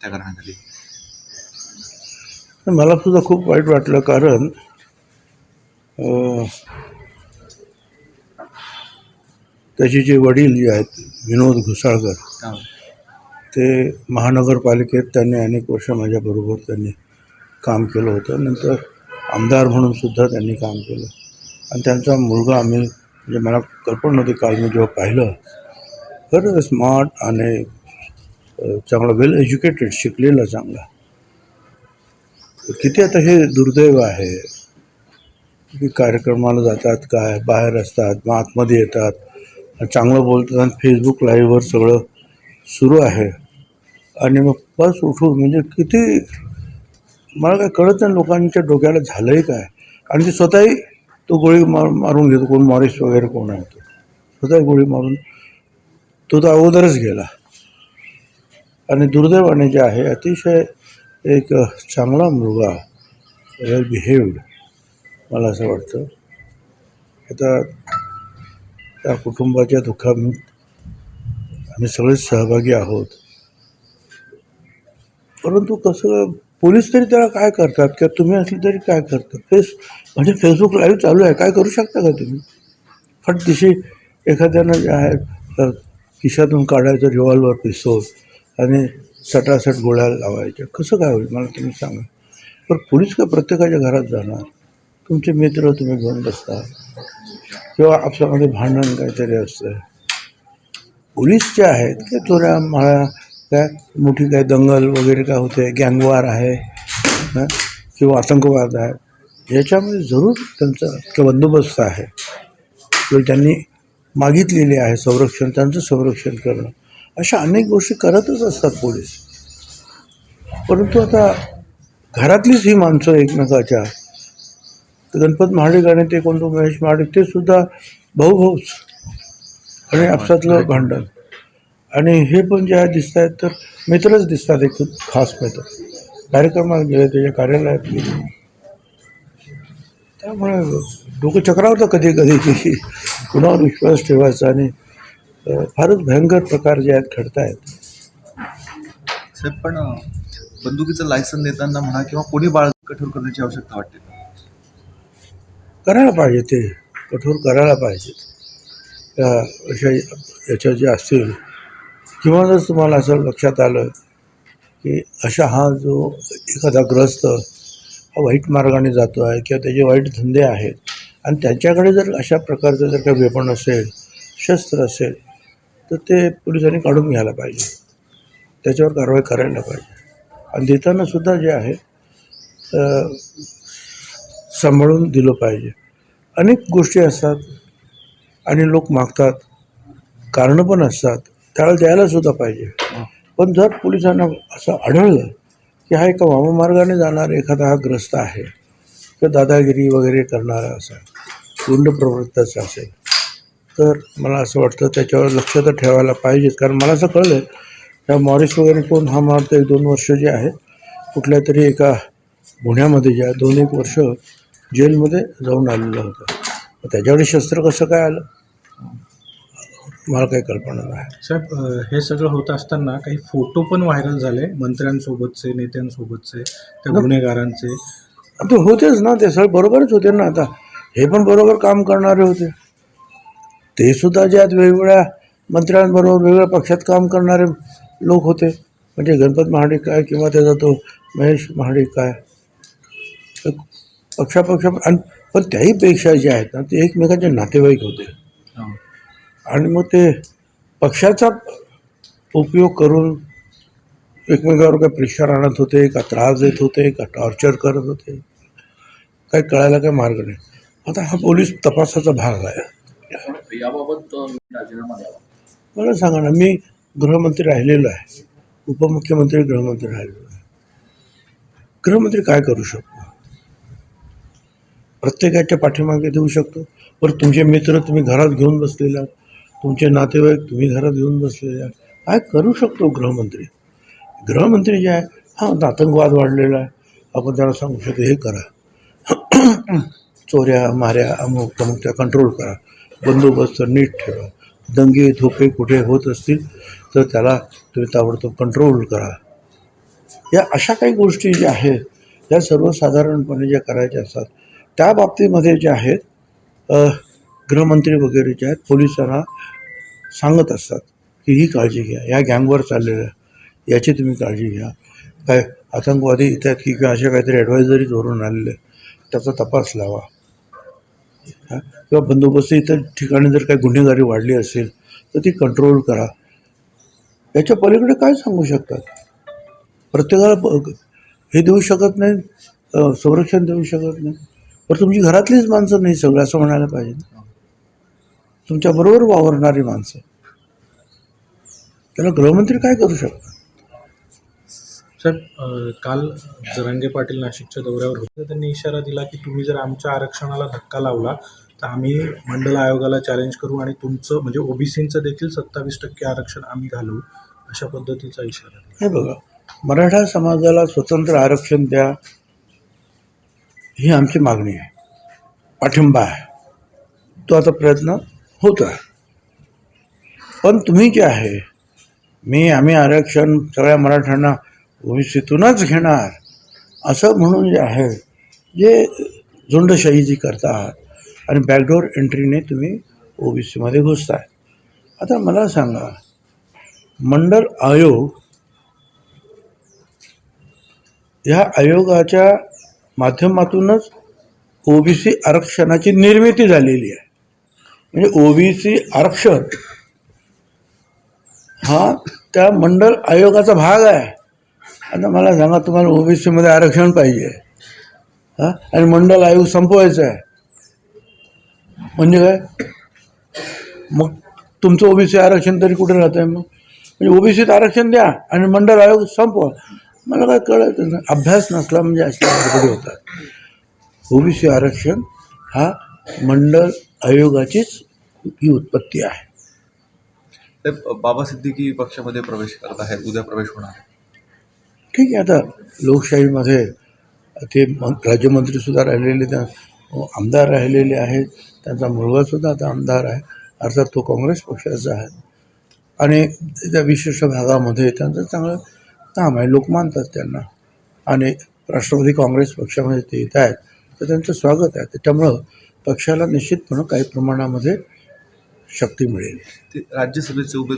त्या कारणाखाली मला सुद्धा खूप वाईट वाटलं कारण त्याचे जे वडील जे आहेत विनोद घुसाळकर. ते महानगरपालिकेत त्यांनी अनेक वर्ष माझ्याबरोबर त्यांनी काम केलं होतं. नंतर आमदार म्हणून सुद्धा त्यांनी काम केलं. आणि त्यांचा मुलगा आम्ही म्हणजे मला कल्पना नव्हती काल मी जेव्हा पाहिलं खरं स्मार्ट आणि चांगला वेल एज्युकेटेड शिकलेला चांगला. किती आता हे दुर्दैव आहे? की कार्यक्रमाला जातात काय? बाहेर असतात मग आतमध्ये येतात. चांगलं बोलतात आणि फेसबुक लाईव्हवर सगळं सुरू आहे. आणि मग बस उठून म्हणजे किती मला काय कळत नाही लोकांच्या डोक्याला झालंही काय? आणि ते स्वतःही तो गोळी मार मारून घेतो. कोण मॉरिस वगैरे कोण आहे तो? स्वतः गोळी मारून तो तर अगोदरच गेला. आणि दुर्दैवाने जे आहे अतिशय एक चांगला मुलगा वेल बिहेव्ड मला असं वाटतं. आता त्या कुटुंबाच्या दुःखात आम्ही सगळेच सहभागी आहोत. परंतु कसं पोलीस तरी त्याला काय करतात? किंवा तुम्ही असले तरी काय करतात? फेस म्हणजे फेसबुक लाईव्ह चालू आहे. काय करू शकता का तुम्ही? फट दिशी एखाद्यानं जे आहे खिशातून काढायचं रिव्हॉल्वर पिस्तोल आणि सटासट गोळ्या लावायच्या. कसं काय होईल? मला तुम्ही सांगा. पण पोलीस काय प्रत्येकाच्या घरात जाणार? तुमचे मित्र तुम्ही घेऊन बसता. किंवा आपल्यामध्ये भांडण काहीतरी असतं. पोलीस जे आहेत ते चोऱ्या माळ्या काय मोठी काय दंगल वगैरे काय होते गँगवार आहे किंवा आतंकवाद आहे. याच्यामध्ये जरूर त्यांचा किंवा बंदोबस्त आहे. किंवा त्यांनी मागितलेले आहे संरक्षण त्यांचं संरक्षण करणं. अशा अनेक गोष्टी करतच असतात पोलीस. परंतु आता घरातलीच ही माणसं एकमेकाच्या गणपत महाडिक आणि ते कोणतं महेश महाडिक ते सुद्धा भाऊ भाऊच आणि आपसातलं भांडण. आणि हे पण जे आहे दिसत आहेत तर मित्रच दिसतात एक खास मित्र. कार्यक्रमाला गेले त्याच्या कार्यालयात गेले. त्यामुळे डोकं चक्रावतं कधी कधी की कुणावर विश्वास ठेवायचा आणि फारच भयंकर प्रकार जे आहेत घडत आहेत साहेब पण बंदुकीचं लायसन देताना म्हणा किंवा कोणी बाळ कठोर करण्याची आवश्यकता वाटते? करायला पाहिजे ते. कठोर करायला पाहिजे. त्या अशा याच्या जे असतील किंवा जर तुम्हाला असं लक्षात आलं की अशा हा जो एखादा ग्रस्त हा वाईट मार्गाने जातो आहे किंवा त्याचे वाईट धंदे आहेत आणि त्यांच्याकडे जर अशा प्रकारचं जर काही वेपण असेल शस्त्र असेल तर ते पोलिसांनी काढून घ्यायला पाहिजे. त्याच्यावर कारवाई करायला पाहिजे. आणि देताना सुद्धा जे आहे सांभाळून दिलं पाहिजे. अनेक गोष्टी असतात आणि लोक मागतात. कारणं पण असतात. त्याला द्यायला सुद्धा पाहिजे. पण जर पोलिसांना असं आढळलं की हा एका वाममार्गाने जाणारा एखादा हा ग्रस्त आहे किंवा दादागिरी वगैरे करणारा असा गुंड प्रवृत्ताचा असेल तर मला असं वाटतं त्याच्यावर लक्ष तर ठेवायला पाहिजेच. कारण मला असं कळलं त्या मॉरिस वगैरे कोण हा मारतो एक दोन वर्ष जे आहे कुठल्या तरी एका गुन्ह्यामध्ये जे आहे दोन एक वर्ष जेलमध्ये जाऊन आलेलं होतं. मग त्याच्याकडे शस्त्र कसं काय आलं? मला काही कल्पना नाही. साहेब हे सगळं होत असताना काही फोटो पण व्हायरल झाले मंत्र्यांसोबतचे नेत्यांसोबतचे त्या गुन्हेगारांचे? ते होतेच ना ते सगळे बरोबरच होते ना आता. हे पण बरोबर काम करणारे होते. ते सुद्धा जे आहेत वेगवेगळ्या मंत्र्यांबरोबर वेगवेगळ्या पक्षात काम करणारे लोक होते. म्हणजे गणपत महाडिक काय किंवा त्याचा तो महेश महाडिक काय? पक्षापक्ष आणि पण त्याहीपेक्षा जे आहेत ना ते एकमेकांचे नातेवाईक होते. हा. आणि मग ते पक्षाचा उपयोग करून एकमेकावर काय प्रेशर आणत होते का त्रास देत होते का टॉर्चर करत होते. काही कळायला काही मार्ग नाही. आता हा पोलीस तपासाचा भाग आहे. याबाबत राजीनामा द्यावा. मला सांगा ना मी गृहमंत्री राहिलेलो आहे. उपमुख्यमंत्री गृहमंत्री राहिलेलो आहे. गृहमंत्री काय करू शकतो? प्रत्येकाच्या पाठीमागे देऊ शकतो. पर तुमचे मित्र तुम्ही घरात घेऊन बसलेले आहात. तुमचे नातेवाईक तुम्ही घरात घेऊन बसलेले आहात. काय करू शकतो गृहमंत्री? गृहमंत्री जे आहे हा आतंकवाद वाढलेला आहे. आपण त्याला सांगू शकतो हे करा. चोऱ्या माऱ्या अमुक तमुक त्या कंट्रोल करा. बंदोबस्त नीट ठेवा. दंगे धोके कुठे होत असतील तर त्याला तुम्ही ताबडतोब कंट्रोल करा. या अशा काही गोष्टी ज्या आहेत त्या सर्वसाधारणपणे ज्या करायच्या असतात त्या बाबतीमध्ये ज्या आहेत गृहमंत्री वगैरे जे आहेत पोलिसांना सांगत असतात की ही काळजी घ्या. या गँगवर चाललेलं आहे याची तुम्ही काळजी घ्या. काय आतंकवादी येतात की किंवा अशा काहीतरी ॲडवायझरी धरून आलेले त्याचा तपास लावा. किंवा बंदोबस्त इतर ठिकाणी जर काही गुन्हेगारी वाढली असेल तर ती कंट्रोल करा. याच्या पलीकडे काय सांगू शकतात? प्रत्येकाला हे देऊ शकत नाही संरक्षण देऊ शकत नाही. पण तुमची घरातलीच माणसं नाही सगळं असं म्हणायला पाहिजे तुमच्याबरोबर वावरणारी माणसं. त्याला गृहमंत्री काय करू शकतात? सर काल जरांगे पाटील नाशिकच्या दौऱ्यावर होते. त्यांनी इशारा दिला की तुम्ही जर आमच्या आरक्षणाला धक्का लावला तर आम्ही मंडल आयोगाला चॅलेंज करू आणि तुमचं म्हणजे ओबीसीचं देखील सत्तावीस टक्के आरक्षण आम्ही घालू अशा पद्धतीचा इशारा हे बघा मराठा समाजाला स्वतंत्र आरक्षण द्या ही आमची मागणी आहे. पाठिंबा आहे. तो आता प्रयत्न होत आहे पण तुम्ही जे आहे मी आम्ही आरक्षण सगळ्या मराठ्यांना ओबीसीतूनच घेणार. असं म्हणून जे आहे जे झुंडशाही जी आहात आणि बॅकडोर एंट्रीने तुम्ही ओबीसीमध्ये घुसताय. आता मला सांगा मंडल आयोग ह्या आयोगाच्या माध्यमातूनच ओबीसी आरक्षणाची निर्मिती झालेली आहे. म्हणजे ओबीसी आरक्षण हा त्या मंडल आयोगाचा भाग आहे. आता मला सांगा तुम्हाला ओबीसीमध्ये आरक्षण पाहिजे. हां? आणि मंडल आयोग संपवायचं आहे. म्हणजे काय? मग तुमचं ओबीसी आरक्षण तरी कुठे राहतं आहे मग? म्हणजे ओबीसीत आरक्षण द्या आणि मंडल आयोग संपवा. मला काय कळत नाही. अभ्यास नसला म्हणजे अशा होतात. ओबीसी आरक्षण हा मंडळ आयोगाचीच ही उत्पत्ती आहे. ते बाबा सिद्दीकी पक्षामध्ये प्रवेश करत आहेत. उद्या प्रवेश होणार आहे. ठीक आहे आता लोकशाहीमध्ये ते राज्यमंत्रीसुद्धा राहिलेले त्या आमदार राहिलेले आहेत त्यांचा मुलगासुद्धा आता आमदार आहे अर्थात तो काँग्रेस पक्षाचा आहे. आणि त्या विशिष्ट भागामध्ये त्यांचं चांगलं काम आहे लोक मानतात त्यांना. आणि राष्ट्रवादी काँग्रेस पक्षामध्ये ते येत आहेत तर त्यांचं स्वागत आहे. त्याच्यामुळं पक्षाला निश्चितपणे काही प्रमाणामध्ये शक्ती मिळेल. ते राज्यसभेचे उमेदवार